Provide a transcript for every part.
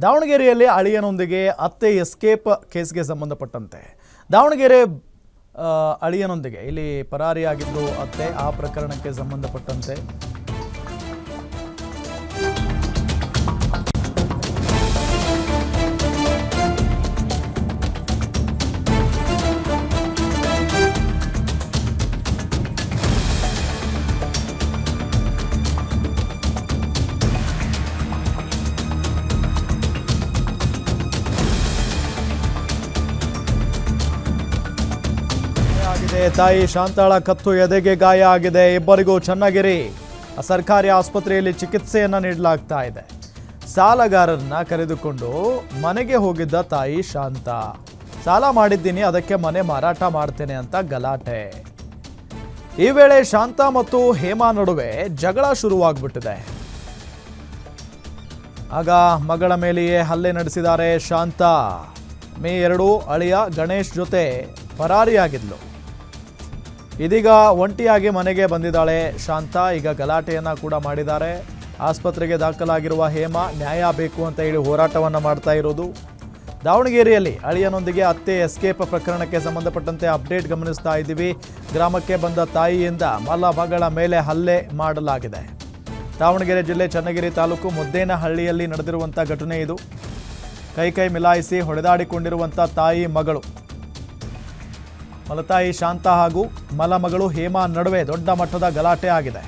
ದಾವಣಗೆರೆಯಲ್ಲಿ ಅಳಿಯನೊಂದಿಗೆ ಅತ್ತೆ ಎಸ್ಕೇಪ್ ಕೇಸ್ಗೆ ಸಂಬಂಧಪಟ್ಟಂತೆ. ದಾವಣಗೆರೆ ಅಳಿಯನೊಂದಿಗೆ. ಇಲ್ಲಿ ಪರಾರಿಯಾಗಿದ್ದು ಅತ್ತೆ ಆ ಪ್ರಕರಣಕ್ಕೆ ಸಂಬಂಧಪಟ್ಟಂತೆ. ತಾಯಿ ಶಾಂತಾಳ ಕತ್ತು ಎದೆಗೆ ಗಾಯ ಆಗಿದೆ. ಇಬ್ಬರಿಗೂ ಚನ್ನಗಿರಿ ಸರ್ಕಾರಿ ಆಸ್ಪತ್ರೆಯಲ್ಲಿ ಚಿಕಿತ್ಸೆಯನ್ನ ನೀಡಲಾಗ್ತಾ ಇದೆ. ಸಾಲಗಾರರನ್ನ ಕರೆದುಕೊಂಡು ಮನೆಗೆ ಹೋಗಿದ್ದ ತಾಯಿ ಶಾಂತ, ಸಾಲ ಮಾಡಿದ್ದೀನಿ, ಅದಕ್ಕೆ ಮನೆ ಮಾರಾಟ ಮಾಡ್ತೇನೆ ಅಂತ ಗಲಾಟೆ. ಈ ವೇಳೆ ಶಾಂತ ಮತ್ತು ಹೇಮಾ ನಡುವೆ ಜಗಳ ಶುರುವಾಗ್ಬಿಟ್ಟಿದೆ. ಆಗ ಮಗಳ ಮೇಲೆಯೇ ಹಲ್ಲೆ ನಡೆಸಿದ್ದಾರೆ ಶಾಂತ. ಮೇ ಎರಡು ಅಳಿಯ ಗಣೇಶ್ ಜೊತೆ ಪರಾರಿಯಾಗಿದ್ಲು. ಇದೀಗ ಒಂಟಿಯಾಗಿ ಮನೆಗೆ ಬಂದಿದ್ದಾಳೆ ಶಾಂತ. ಈಗ ಗಲಾಟೆಯನ್ನ ಕೂಡ ಮಾಡಿದ್ದಾರೆ. ಆಸ್ಪತ್ರೆಗೆ ದಾಖಲಾಗಿರುವ ಹೇಮ ನ್ಯಾಯ ಬೇಕು ಅಂತ ಹೇಳಿ ಹೋರಾಟವನ್ನ ಮಾಡ್ತಾ ಇರೋದು. ದಾವಣಗೆರೆಯಲ್ಲಿ ಅಳಿಯನೊಂದಿಗೆ ಅತ್ತೆ ಎಸ್ಕೇಪ್ ಪ್ರಕರಣಕ್ಕೆ ಸಂಬಂಧಪಟ್ಟಂತೆ ಅಪ್ಡೇಟ್ ಗಮನಿಸ್ತಾ ಇದ್ದೀವಿ. ಗ್ರಾಮಕ್ಕೆ ಬಂದ ತಾಯಿಯಿಂದ ಮಲ್ಲ ಮಗಳ ಮೇಲೆ ಹಲ್ಲೆ ಮಾಡಲಾಗಿದೆ. ದಾವಣಗೆರೆ ಜಿಲ್ಲೆ ಚನ್ನಗಿರಿ ತಾಲೂಕು ಮುದ್ದೇನಹಳ್ಳಿಯಲ್ಲಿ ನಡೆದಿರುವಂಥ ಘಟನೆ ಇದು. ಕೈ ಕೈ ಮಿಲಾಯಿಸಿ ಹೊಡೆದಾಡಿಕೊಂಡಿರುವಂಥ ತಾಯಿ ಮಗಳು. ಮಲತಾಯಿ ಶಾಂತ ಹಾಗೂ ಮಲಮಗಳು ಹೇಮಾ ನಡುವೆ ದೊಡ್ಡ ಮಟ್ಟದ ಗಲಾಟೆ ಆಗಿದೆ.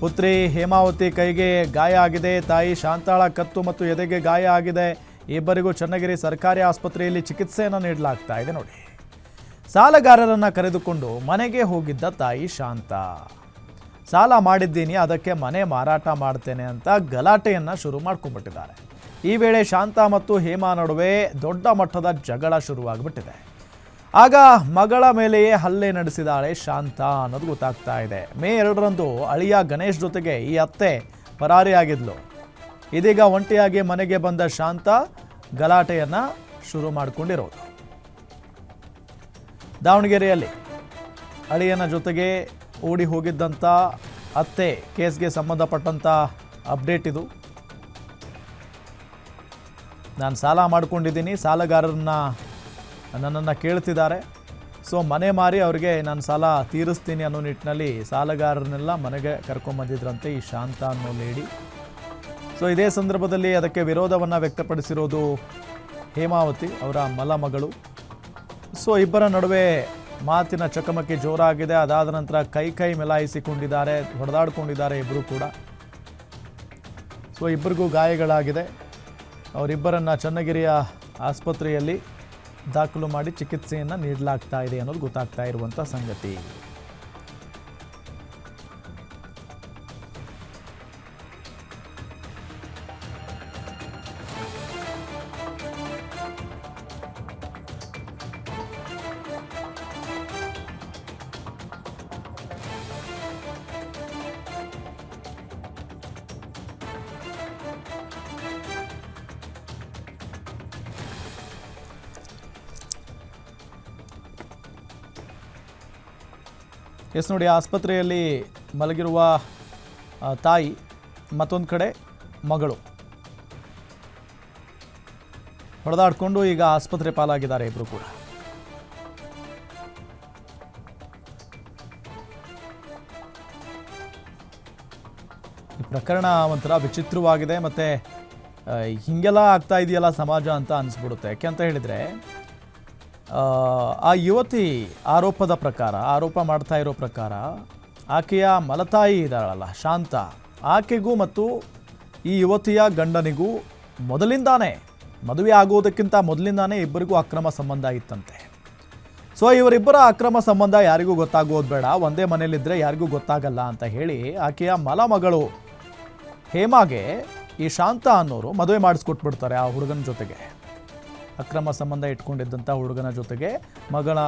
ಪುತ್ರಿ ಹೇಮಾವತಿ ಕೈಗೆ ಗಾಯ ಆಗಿದೆ. ತಾಯಿ ಶಾಂತಾಳ ಕತ್ತು ಮತ್ತು ಎದೆಗೆ ಗಾಯ ಆಗಿದೆ. ಇಬ್ಬರಿಗೂ ಚನ್ನಗಿರಿ ಸರ್ಕಾರಿ ಆಸ್ಪತ್ರೆಯಲ್ಲಿ ಚಿಕಿತ್ಸೆಯನ್ನು ನೀಡಲಾಗ್ತಾ ಇದೆ ನೋಡಿ. ಸಾಲಗಾರರನ್ನ ಕರೆದುಕೊಂಡು ಮನೆಗೆ ಹೋಗಿದ್ದ ತಾಯಿ ಶಾಂತ. ಸಾಲ ಮಾಡಿದ್ದೀನಿ, ಅದಕ್ಕೆ ಮನೆ ಮಾರಾಟ ಮಾಡ್ತೇನೆ ಅಂತ ಗಲಾಟೆಯನ್ನು ಶುರು ಮಾಡ್ಕೊಂಡ್ಬಿಟ್ಟಿದ್ದಾರೆ. ಈ ವೇಳೆ ಶಾಂತ ಮತ್ತು ಹೇಮಾ ನಡುವೆ ದೊಡ್ಡ ಮಟ್ಟದ ಜಗಳ ಶುರುವಾಗ್ಬಿಟ್ಟಿದೆ. ಆಗ ಮಗಳ ಮೇಲೆಯೇ ಹಲ್ಲೆ ನಡೆಸಿದಾಳೆ ಶಾಂತ ಅನ್ನೋದು ಗೊತ್ತಾಗ್ತಾ ಇದೆ. ಮೇ ಎರಡರಂದು ಅಳಿಯ ಗಣೇಶ್ ಜೊತೆಗೆ ಈ ಅತ್ತೆ ಪರಾರಿಯಾಗಿದ್ಲು. ಇದೀಗ ಒಂಟಿಯಾಗಿ ಮನೆಗೆ ಬಂದ ಶಾಂತ ಗಲಾಟೆಯನ್ನ ಶುರು ಮಾಡಿಕೊಂಡಿರೋದು. ದಾವಣಗೆರೆಯಲ್ಲಿ ಅಳಿಯನ ಜೊತೆಗೆ ಓಡಿ ಹೋಗಿದ್ದಂಥ ಅತ್ತೆ ಕೇಸ್ಗೆ ಸಂಬಂಧಪಟ್ಟಂಥ ಅಪ್ಡೇಟ್ ಇದು. ನಾನು ಸಾಲ ಮಾಡ್ಕೊಂಡಿದ್ದೀನಿ, ಸಾಲಗಾರರನ್ನ ನನ್ನನ್ನು ಕೇಳ್ತಿದ್ದಾರೆ. ಸೊ ಮನೆ ಮಾರಿ ಅವರಿಗೆ ನಾನು ಸಾಲ ತೀರಿಸ್ತೀನಿ ಅನ್ನೋ ನಿಟ್ಟಿನಲ್ಲಿ ಸಾಲಗಾರರನ್ನೆಲ್ಲ ಮನೆಗೆ ಕರ್ಕೊಂಬಂದಿದ್ರಂತೆ ಈ ಶಾಂತ ಅನ್ನೋ ಲೇಡಿ ಸೊ ಇದೇ ಸಂದರ್ಭದಲ್ಲಿ ಅದಕ್ಕೆ ವಿರೋಧವನ್ನು ವ್ಯಕ್ತಪಡಿಸಿರೋದು ಹೇಮಾವತಿ ಅವರ ಮಲಮಗಳು ಸೊ ಇಬ್ಬರ ನಡುವೆ ಮಾತಿನ ಚಕಮಕಿ ಜೋರಾಗಿದೆ. ಅದಾದ ನಂತರ ಕೈ ಕೈ ಮೆಲಾಯಿಸಿಕೊಂಡಿದ್ದಾರೆ, ಹೊಡೆದಾಡ್ಕೊಂಡಿದ್ದಾರೆ ಇಬ್ಬರು ಕೂಡ. ಸೊ ಇಬ್ಬರಿಗೂ ಗಾಯಗಳಾಗಿದೆ. ಅವರಿಬ್ಬರನ್ನು ಚನ್ನಗಿರಿಯ ಆಸ್ಪತ್ರೆಯಲ್ಲಿ ದಾಖಲು ಮಾಡಿ ಚಿಕಿತ್ಸೆಯನ್ನು ನೀಡಲಾಗ್ತಾ ಇದೆ ಅನ್ನೋದು ಗೊತ್ತಾಗ್ತಾ ಇರುವಂಥ ಸಂಗತಿ. ಎಸ್ ನೋಡಿ, ಆಸ್ಪತ್ರೆಯಲ್ಲಿ ಮಲಗಿರುವ ತಾಯಿ, ಮತ್ತೊಂದು ಕಡೆ ಮಗಳು. ಹೊಡೆದಾಡ್ಕೊಂಡು ಈಗ ಆಸ್ಪತ್ರೆ ಪಾಲಾಗಿದ್ದಾರೆ ಇಬ್ಬರು ಕೂಡ. ಈ ಪ್ರಕರಣ ಒಂಥರ ವಿಚಿತ್ರವಾಗಿದೆ, ಮತ್ತೆ ಹಿಂಗೆಲ್ಲ ಆಗ್ತಾ ಇದೆಯಲ್ಲ ಸಮಾಜ ಅಂತ ಅನಿಸ್ಬಿಡುತ್ತೆ. ಯಾಕೆ ಅಂತ ಹೇಳಿದರೆ ಆ, ಯುವತಿ ಆರೋಪದ ಪ್ರಕಾರ ಆರೋಪ ಮಾಡ್ತಾ ಇರೋ ಪ್ರಕಾರ ಆಕೆಯ ಮಲತಾಯಿ ಇದ್ದಾಳಲ್ಲ ಶಾಂತ. ಆಕೆಗೂ ಮತ್ತು ಈ ಯುವತಿಯ ಗಂಡನಿಗೂ ಮೊದಲಿಂದಾನೇ ಮದುವೆ ಆಗೋದಕ್ಕಿಂತ ಮೊದಲಿಂದಾನೇ ಇಬ್ಬರಿಗೂ ಅಕ್ರಮ ಸಂಬಂಧ ಇತ್ತಂತೆ. ಸೊ ಇವರಿಬ್ಬರ ಅಕ್ರಮ ಸಂಬಂಧ ಯಾರಿಗೂ ಗೊತ್ತಾಗೋದು ಬೇಡ ಒಂದೇ ಮನೇಲಿದ್ದರೆ ಯಾರಿಗೂ ಗೊತ್ತಾಗಲ್ಲ ಅಂತ ಹೇಳಿ ಆಕೆಯ ಮಲಮಗಳು ಹೇಮಾಗೆ ಈ ಶಾಂತ ಅನ್ನೋರು ಮದುವೆ ಮಾಡಿಸ್ಕೊಟ್ಬಿಡ್ತಾರೆ ಆ ಹುಡುಗನ ಜೊತೆಗೆ. ಅಕ್ರಮ ಸಂಬಂಧ ಇಟ್ಕೊಂಡಿದ್ದಂಥ ಹುಡುಗನ ಜೊತೆಗೆ ಮಗಳ,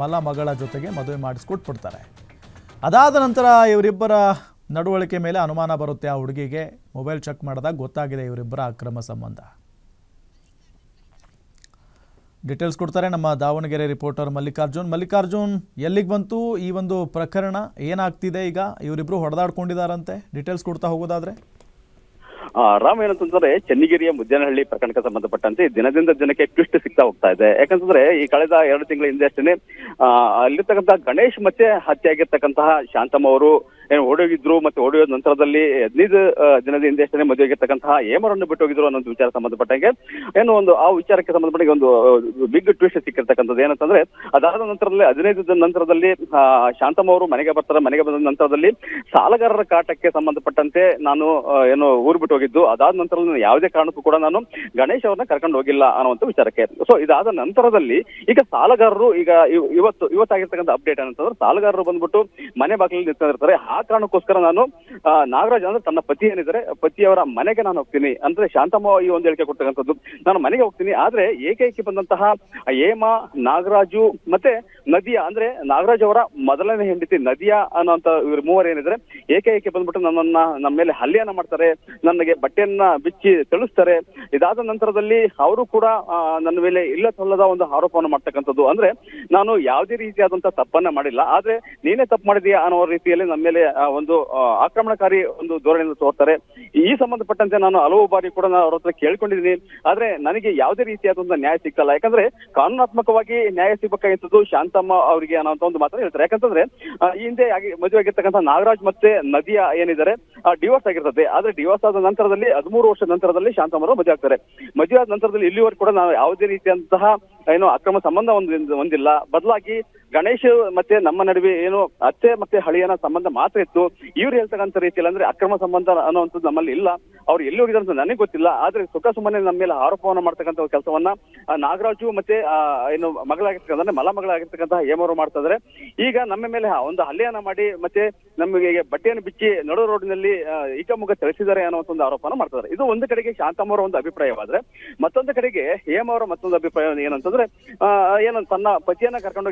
ಮಲ ಮಗಳ ಜೊತೆಗೆ ಮದುವೆ ಮಾಡಿಸ್ಕೊಟ್ಬಿಡ್ತಾರೆ ಅದಾದ ನಂತರ ಇವರಿಬ್ಬರ ನಡವಳಿಕೆ ಮೇಲೆ ಅನುಮಾನ ಬರುತ್ತೆ ಆ ಹುಡುಗಿಗೆ. ಮೊಬೈಲ್ ಚೆಕ್ ಮಾಡಿದಾಗ ಗೊತ್ತಾಗಿದೆ ಇವರಿಬ್ಬರ ಅಕ್ರಮ ಸಂಬಂಧ. ಡೀಟೇಲ್ಸ್ ಕೊಡ್ತಾರೆ ನಮ್ಮ ದಾವಣಗೆರೆ ರಿಪೋರ್ಟರ್ ಮಲ್ಲಿಕಾರ್ಜುನ್. ಮಲ್ಲಿಕಾರ್ಜುನ್, ಎಲ್ಲಿಗೆ ಬಂತು? ಈ ಒಂದು ಪ್ರಕರಣ ಏನಾಗ್ತಿದೆ ಈಗ? ಇವರಿಬ್ಬರು ಹೊಡೆದಾಡ್ಕೊಂಡಿದ್ದಾರಂತೆ ಡೀಟೇಲ್ಸ್ ಕೊಡ್ತಾ ಹೋಗೋದಾದ್ರೆ. ರಾಮ್ ಏನಂತಂದ್ರೆ ಚೆನ್ನಗಿರಿಯ ಮುದ್ದೇನಹಳ್ಳಿ ಪ್ರಕರಣಕ್ಕೆ ಸಂಬಂಧಪಟ್ಟಂತೆ ದಿನದಿಂದ ದಿನಕ್ಕೆ ಟ್ವಿಸ್ಟ್ ಸಿಗ್ತಾ ಹೋಗ್ತಾ ಇದೆ. ಯಾಕಂತಂದ್ರೆ ಈ ಕಳೆದ ಎರಡು ತಿಂಗಳ ಹಿಂದೆ ಅಷ್ಟೇ ಅಲ್ಲಿರ್ತಕ್ಕಂತಹ ಗಣೇಶ್ ಮತ್ತೆ ಹತ್ಯೆ ಆಗಿರ್ತಕ್ಕಂತಹ ಶಾಂತಮ್ಮ ಅವರು ಏನು ಓಡೋಗಿದ್ರು ಮತ್ತೆ ಓಡಿಯೋದ ನಂತರದಲ್ಲಿ ಹದಿನೈದು ದಿನದ ಹಿಂದೆ ಅಷ್ಟೇ ಮದುವೆ ಆಗಿರ್ತಕ್ಕಂತಹ ಏಮರನ್ನು ಬಿಟ್ಟು ಹೋಗಿದ್ರು ಅನ್ನೋ ವಿಚಾರ ಸಂಬಂಧಪಟ್ಟಂಗೆ. ಏನು ಒಂದು, ಆ ವಿಚಾರಕ್ಕೆ ಸಂಬಂಧಪಟ್ಟಿಗೆ ಒಂದು ಬಿಗ್ ಟ್ವಿಸ್ಟ್ ಸಿಕ್ಕಿರ್ತಕ್ಕಂಥದ್ದು ಏನಂತಂದ್ರೆ, ಅದಾದ ನಂತರದಲ್ಲಿ, ಹದಿನೈದು ದಿನ ನಂತರದಲ್ಲಿ ಶಾಂತಮ್ಮ ಅವರು ಮನೆಗೆ ಬರ್ತಾರೆ. ಮನೆಗೆ ಬಂದ ನಂತರದಲ್ಲಿ ಸಾಲಗಾರರ ಕಾಟಕ್ಕೆ ಸಂಬಂಧಪಟ್ಟಂತೆ ನಾನು ಏನು ಊರು ಬಿಟ್ಟು ಹೋಗಿದ್ದು. ಅದಾದ ನಂತರ ಯಾವುದೇ ಕಾರಣಕ್ಕೂ ಕೂಡ ನಾನು ಗಣೇಶ್ ಅವ್ರನ್ನ ಕರ್ಕೊಂಡು ಹೋಗಿಲ್ಲ ಅನ್ನುವಂಥ ವಿಚಾರಕ್ಕೆ. ಸೊ ಇದಾದ ನಂತರದಲ್ಲಿ ಈಗ ಸಾಲಗಾರರು ಈಗ ಇವ್- ಇವತ್ತು, ಇವತ್ತಾಗಿರ್ತಕ್ಕಂಥ ಅಪ್ಡೇಟ್ ಏನಂತಂದ್ರೆ, ಸಾಲಗಾರರು ಬಂದ್ಬಿಟ್ಟು ಮನೆ ಬಾಗಿಲಲ್ಲಿ ನಿಂತ್ಕೊಂಡಿರ್ತಾರೆ. ಆ ಕಾರಣಕ್ಕೋಸ್ಕರ ನಾನು ನಾಗರಾಜ್ ಅಂದ್ರೆ ತನ್ನ ಪತಿ ಏನಿದ್ದಾರೆ, ಪತಿಯವರ ಮನೆಗೆ ನಾನು ಹೋಗ್ತೀನಿ. ಅಂದ್ರೆ ಶಾಂತಮ್ಮ ಈ ಒಂದು ಹೇಳಿಕೆ ಕೊಡ್ತಕ್ಕಂಥದ್ದು ನಾನು ಮನೆಗೆ ಹೋಗ್ತೀನಿ. ಆದ್ರೆ ಏಕೈಕಿ ಬಂದಂತಹ ಹೇಮಾ, ನಾಗರಾಜು ಮತ್ತೆ ನದಿಯಾ, ಅಂದ್ರೆ ನಾಗರಾಜ್ ಅವರ ಮೊದಲನೇ ಹೆಂಡತಿ ನದಿಯಾ ಅನ್ನೋಂತ ಇವ್ರ ಮೂವರು ಏನಿದ್ರೆ ಏಕೆ ಬಂದ್ಬಿಟ್ಟು ನನ್ನನ್ನ ನಮ್ಮ ಮೇಲೆ ಹಲ್ಲೆಯನ್ನ ಮಾಡ್ತಾರೆ, ನನಗೆ ಬಟ್ಟೆಯನ್ನ ಬಿಚ್ಚಿ ತಳಿಸ್ತಾರೆ ಇದಾದ ನಂತರದಲ್ಲಿ ಅವರು ಕೂಡ ನನ್ನ ಮೇಲೆ ಇಲ್ಲ ಸಲ್ಲದ ಒಂದು ಆರೋಪವನ್ನು ಮಾಡ್ತಕ್ಕಂಥದ್ದು. ಅಂದ್ರೆ ನಾನು ಯಾವುದೇ ರೀತಿಯಾದಂತಹ ತಪ್ಪನ್ನ ಮಾಡಿಲ್ಲ, ಆದ್ರೆ ನೀನೇ ತಪ್ಪು ಮಾಡಿದೀಯಾ ಅನ್ನೋ ರೀತಿಯಲ್ಲಿ ನಮ್ಮ ಮೇಲೆ ಒಂದು ಆಕ್ರಮಣಕಾರಿ ಒಂದು ಧೋರಣೆಯನ್ನು ತೋರ್ತಾರೆ. ಈ ಸಂಬಂಧಪಟ್ಟಂತೆ ನಾನು ಹಲವು ಬಾರಿ ಕೂಡ ನಾನು ಅವ್ರ ಹತ್ರ ಕೇಳ್ಕೊಂಡಿದ್ದೀನಿ, ಆದ್ರೆ ನನಗೆ ಯಾವುದೇ ರೀತಿಯಾದಂತಹ ನ್ಯಾಯ ಸಿಗ್ತಲ್ಲ. ಯಾಕಂದ್ರೆ ಕಾನೂನಾತ್ಮಕವಾಗಿ ನ್ಯಾಯ ಸಿಗಬೇಕಾಗಿರ್ತದ್ದು ಶಾಂತಮ್ಮ ಅವರಿಗೆ ಅನ್ನೋ ಒಂದು ಮಾತನ್ನ ಹೇಳ್ತಾರೆ. ಯಾಕಂತಂದ್ರೆ ಈ ಹಿಂದೆ ಆಗಿ ಮದುವೆ ಆಗಿರ್ತಕ್ಕಂಥ ನಾಗರಾಜ್ ಮತ್ತೆ ನದಿಯ ಏನಿದ್ದಾರೆ ಡಿವೋರ್ಸ್ ಆಗಿರ್ತದೆ. ಆದ್ರೆ ಡಿವೋರ್ಸ್ ಆದ ನಂತರದಲ್ಲಿ, ಹದಿಮೂರು ವರ್ಷದ ನಂತರದಲ್ಲಿ ಶಾಂತಮ್ಮರು ಮದುವೆ ಆಗ್ತಾರೆ. ಮದುವೆ ಆದ ನಂತರದಲ್ಲಿ ಇಲ್ಲಿವರೆಗೂ ಕೂಡ ನಾವು ಯಾವುದೇ ರೀತಿಯಂತಹ ಏನು ಅಕ್ರಮ ಸಂಬಂಧ ಒಂದು ಹೊಂದಿಲ್ಲ ಬದಲಾಗಿ ಗಣೇಶ್ ಮತ್ತೆ ನಮ್ಮ ನಡುವೆ ಏನು ಅತ್ತೆ ಮತ್ತೆ ಹಳಿಯನ ಸಂಬಂಧ ಮಾತ್ರ ಇತ್ತು. ಇವ್ರು ಹೇಳ್ತಕ್ಕಂಥ ರೀತಿಯಲ್ಲಿ ಅಂದ್ರೆ ಅಕ್ರಮ ಸಂಬಂಧ ಅನ್ನುವಂಥದ್ದು ನಮ್ಮಲ್ಲಿ ಇಲ್ಲ. ಅವ್ರು ಎಲ್ಲಿ ಹೋಗಿದ್ರು ಅಂತ ನನಗೆ ಗೊತ್ತಿಲ್ಲ. ಆದ್ರೆ ಸುಖ ಸುಮ್ಮನೆ ನಮ್ಮ ಮೇಲೆ ಆರೋಪವನ್ನು ಮಾಡ್ತಕ್ಕಂಥ ಕೆಲಸವನ್ನ ನಾಗರಾಜು ಮತ್ತೆ ಏನು ಮಗಳಾಗಿರ್ತಕ್ಕಂಥ ಮಲ ಮಗಳಾಗಿರ್ತಕ್ಕಂತಹ ಹೇಮವರು ಮಾಡ್ತಾ ಇದ್ರೆ. ಈಗ ನಮ್ಮ ಮೇಲೆ ಒಂದು ಹಲ್ಲೆಯನ್ನ ಮಾಡಿ ಮತ್ತೆ ನಮಗೆ ಬಟ್ಟೆಯನ್ನು ಬಿಚ್ಚಿ ನಡು ರೋಡ್ನಲ್ಲಿ ಈಕಮುಖ ತಿಳಿಸಿದ್ದಾರೆ ಅನ್ನುವಂಥ ಒಂದು ಮಾಡ್ತಾ ಇದ್ದಾರೆ ಇದು ಒಂದು ಕಡೆಗೆ ಶಾಂತಮ್ಮರ ಒಂದು ಅಭಿಪ್ರಾಯವಾದ್ರೆ, ಮತ್ತೊಂದು ಕಡೆಗೆ ಹೇಮ ಅವರ ಮತ್ತೊಂದು ಅಭಿಪ್ರಾಯ ಏನಂತಂದ್ರೆ ಆ, ಏನಂತ ತನ್ನ ಪತಿಯನ್ನ ಕರ್ಕೊಂಡು